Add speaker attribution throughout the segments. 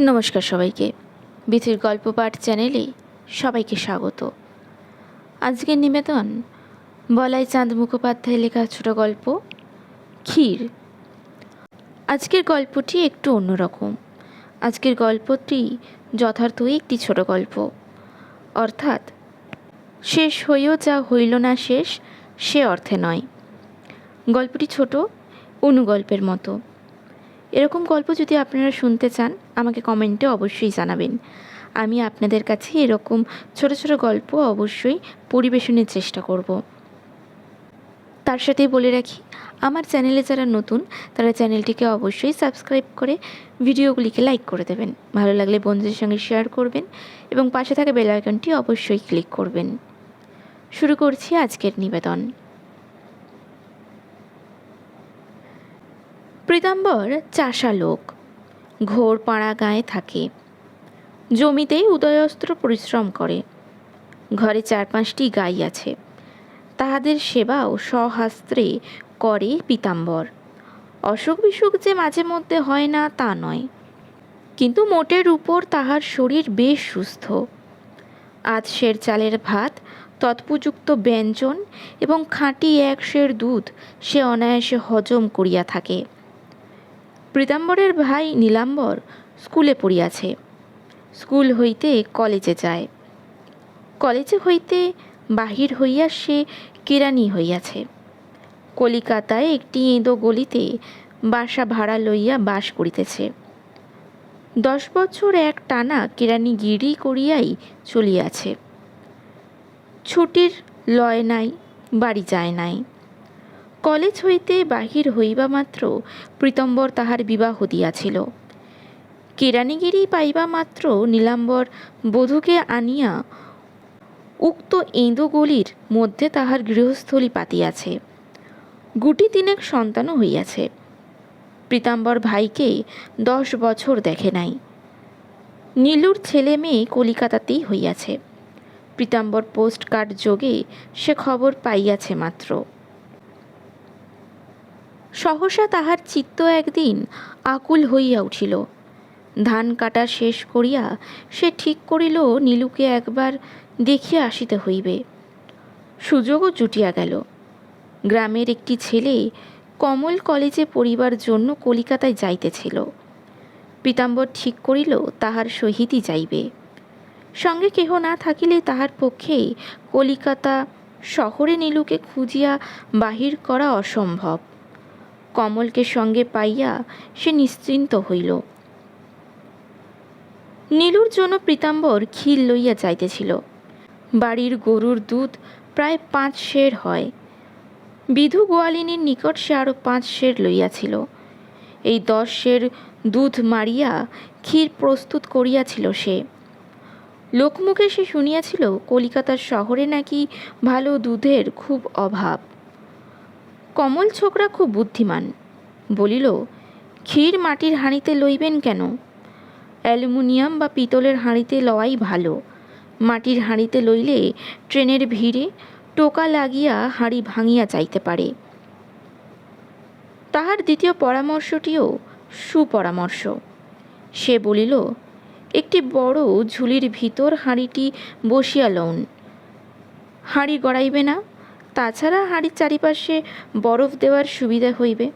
Speaker 1: নমস্কার সবাইকে। বিথির গল্প পাঠ চ্যানেলে সবাইকে স্বাগত। আজকের নিবেদন, বলাই চাঁদ মুখোপাধ্যায় লেখা ছোট গল্প, ক্ষীর। আজকের গল্পটি একটু অন্যরকম। আজকের গল্পটি যথার্থই একটি ছোট গল্প। অর্থাৎ, শেষ হইও যা হইল না শেষ, সে অর্থে নয়। গল্পটি ছোট, অনুগল্পের মতো। এরকম গল্প যদি আপনারা শুনতে চান, আমাকে কমেন্টে অবশ্যই জানাবেন। আমি আপনাদের কাছে এরকম ছোট ছোট গল্প অবশ্যই পরিবেশনের চেষ্টা করব। তার সাথেই বলে রাখি, আমার চ্যানেলে যারা নতুন, তারা চ্যানেলটিকে অবশ্যই সাবস্ক্রাইব করে ভিডিওগুলিকে লাইক করে দেবেন। ভালো লাগলে বন্ধুদের সঙ্গে শেয়ার করবেন এবং পাশে থাকা বেল আইকনটি অবশ্যই ক্লিক করবেন। শুরু করছি আজকের নিবেদন। প্রীতাম্বর চাষা লোক। ঘোর পাড়া গায়ে থাকে। জমিতেই উদয়স্ত্র পরিশ্রম করে। ঘরে চার পাঁচটি গাই আছে। তাহাদের সেবাও স্বহাস্ত্রে করে পীতাম্বর। অসুখ বিসুখ যে মাঝে মধ্যে হয় না তা নয়। কিন্তু মোটের উপর তাহার শরীর বেশ সুস্থ। আজ সের চালের ভাত, তৎপযুক্ত ব্যঞ্জন এবং খাঁটি এক সের দুধ সে অনায়াসে হজম করিয়া থাকে। প্রীতাম্বরের ভাই নীলাম্বর স্কুলে পড়িয়াছে। স্কুল হইতে কলেজে যায়। কলেজে হইতে বাহির হইয়া সে কেরানি হইয়াছে। কলিকাতায় একটি এঁদো গলিতে বাসা ভাড়া লইয়া বাস করিতেছে। দশ বছর এক টানা কেরানিগিরি করিয়াই চলিয়াছে। ছুটির লয় নাই, বাড়ি যায় নাই। কলেজ হইতে বাহির হইবা মাত্র প্রীতম্বর তাহার বিবাহ দিয়াছিল। কেরানিগিরি পাইবা মাত্র নীলাম্বর বধূকে আনিয়া উক্ত এঁদোগলির মধ্যে তাহার গৃহস্থলী পাতিয়াছে। গুটি তিনেক সন্তানও হইয়াছে। প্রীতাম্বর ভাইকে দশ বছর দেখে নাই। নীলুর ছেলে মেয়ে কলিকাতাতেই হইয়াছে। প্রীতাম্বর পোস্ট কার্ড যোগে সে খবর পাইয়াছে মাত্র। সহসা তাহার চিত্ত একদিন আকুল হইয়া উঠিল। ধান কাটা শেষ করিয়া সে ঠিক করিল, নীলুকে একবার দেখিয়া আসিতে হইবে। সুযোগও জুটিয়া গেল। গ্রামের একটি ছেলে কমল কলেজে পড়িবার জন্য কলিকাতায় যাইতেছিল। পীতাম্বর ঠিক করিল, তাহার সহিতই যাইবে। সঙ্গে কেহ না থাকিলে তাহার পক্ষে কলিকাতা শহরে নীলুকে খুঁজিয়া বাহির করা অসম্ভব। কমলকে সঙ্গে পাইয়া সে নিশ্চিন্ত হইল। নীলুর জন্য পীতাম্বর ক্ষীর লইয়া যাইতেছিল। বাড়ির গরুর দুধ প্রায় পাঁচ শের হয়। বিধু গোয়ালিনীর নিকট সে আরও পাঁচ শের লইয়াছিল। এই দশ সের দুধ মারিয়া ক্ষীর প্রস্তুত করিয়াছিল সে। লোকমুখে সে শুনিয়াছিল, কলিকাতার শহরে নাকি ভালো দুধের খুব অভাব। কমল ছোকরা খুব বুদ্ধিমান। বলিল, ক্ষীর মাটির হাঁড়িতে লইবেন কেন? অ্যালুমিনিয়াম বা পিতলের হাঁড়িতে লওয়াই ভালো। মাটির হাঁড়িতে লইলে ট্রেনের ভিড়ে টোকা লাগিয়া হাঁড়ি ভাঙিয়া যাইতে পারে। তাহার দ্বিতীয় পরামর্শটিও সুপরামর্শ। সে বলিল, একটি বড় ঝুলির ভিতর হাঁড়িটি বসিয়া লউন হাঁড়ি গড়াইবে না? তাছাড়া হাঁড়ির চারিপাশে বরফ দেওয়ার সুবিধা হইবে।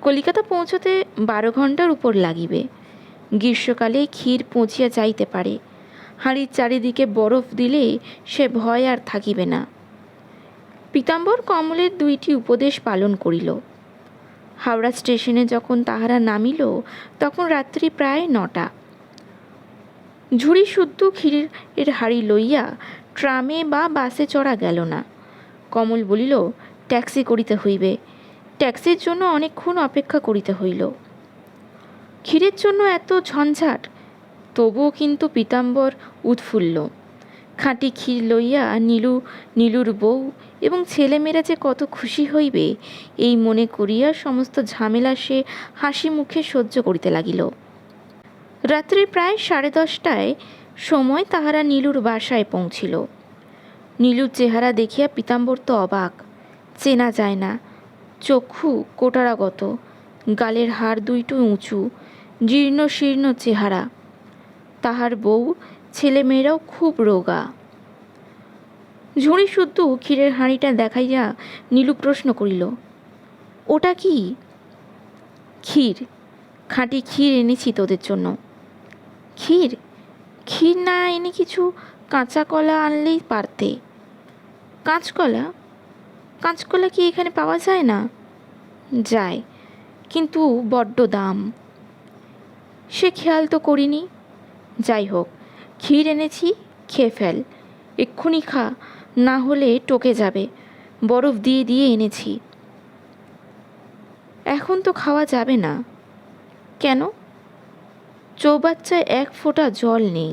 Speaker 1: কলিকাতা পৌঁছতে বারো ঘণ্টার উপর লাগিবে। গ্রীষ্মকালে ক্ষীর পৌঁছিয়া যাইতে পারে। হাঁড়ির চারিদিকে বরফ দিলে সে ভয় আর থাকিবে না। পীতাম্বর কমলের দুইটি উপদেশ পালন করিল। হাওড়া স্টেশনে যখন তাহারা নামিল, তখন রাত্রি প্রায় নটা। ঝুড়ি শুদ্ধ ক্ষীরের হাড়ি লইয়া ট্রামে বা বাসে চড়া গেল না। কমল বলিল, ট্যাক্সি করিতে হইবে। ট্যাক্সির জন্য অনেকক্ষণ অপেক্ষা করিতে হইল। ক্ষীরের জন্য এত ঝঞ্ঝাট, তবুও কিন্তু পীতাম্বর উৎফুল্ল। খাঁটি ক্ষীর লইয়া নীলু, নীলুর বউ এবং ছেলেমেয়েরা যে কত খুশি হইবে, এই মনে করিয়া সমস্ত ঝামেলা সে হাসি মুখে সহ্য করিতে লাগিল। রাত্রি প্রায় সাড়ে দশটায় সময় তাহারা নীলুর বাসায় পৌঁছিল। নীলুর চেহারা দেখিয়া পীতাম্বর তো অবাক। চেনা যায় না, চক্ষু কোটারাগত, গালের হাড় দুইটু উঁচু, জীর্ণ শীর্ণ চেহারা। তাহার বউ, ছেলেমেয়েরাও খুব রোগা। ঝুড়ি শুদ্ধ ক্ষীরের হাঁড়িটা দেখাইয়া নীলু প্রশ্ন করিল, ওটা কি? ক্ষীর। খাঁটি ক্ষীর এনেছি তোদের জন্য। ক্ষীর? ক্ষীর না এনে কিছু কাঁচা কলা আনলেই পারতে। কাঁচকলা? কাঁচকলা কি এখানে পাওয়া যায় না? যায়, কিন্তু বড্ড দাম। সে খেয়াল তো করিনি। যাই হোক, ক্ষীর এনেছি, খেয়ে ফেল। এক্ষুনি খা, না হলে টকে যাবে। বরফ দিয়ে দিয়ে এনেছি। এখন তো খাওয়া যাবে না। কেন? চৌবাচ্চায় এক ফোঁটা জল নেই।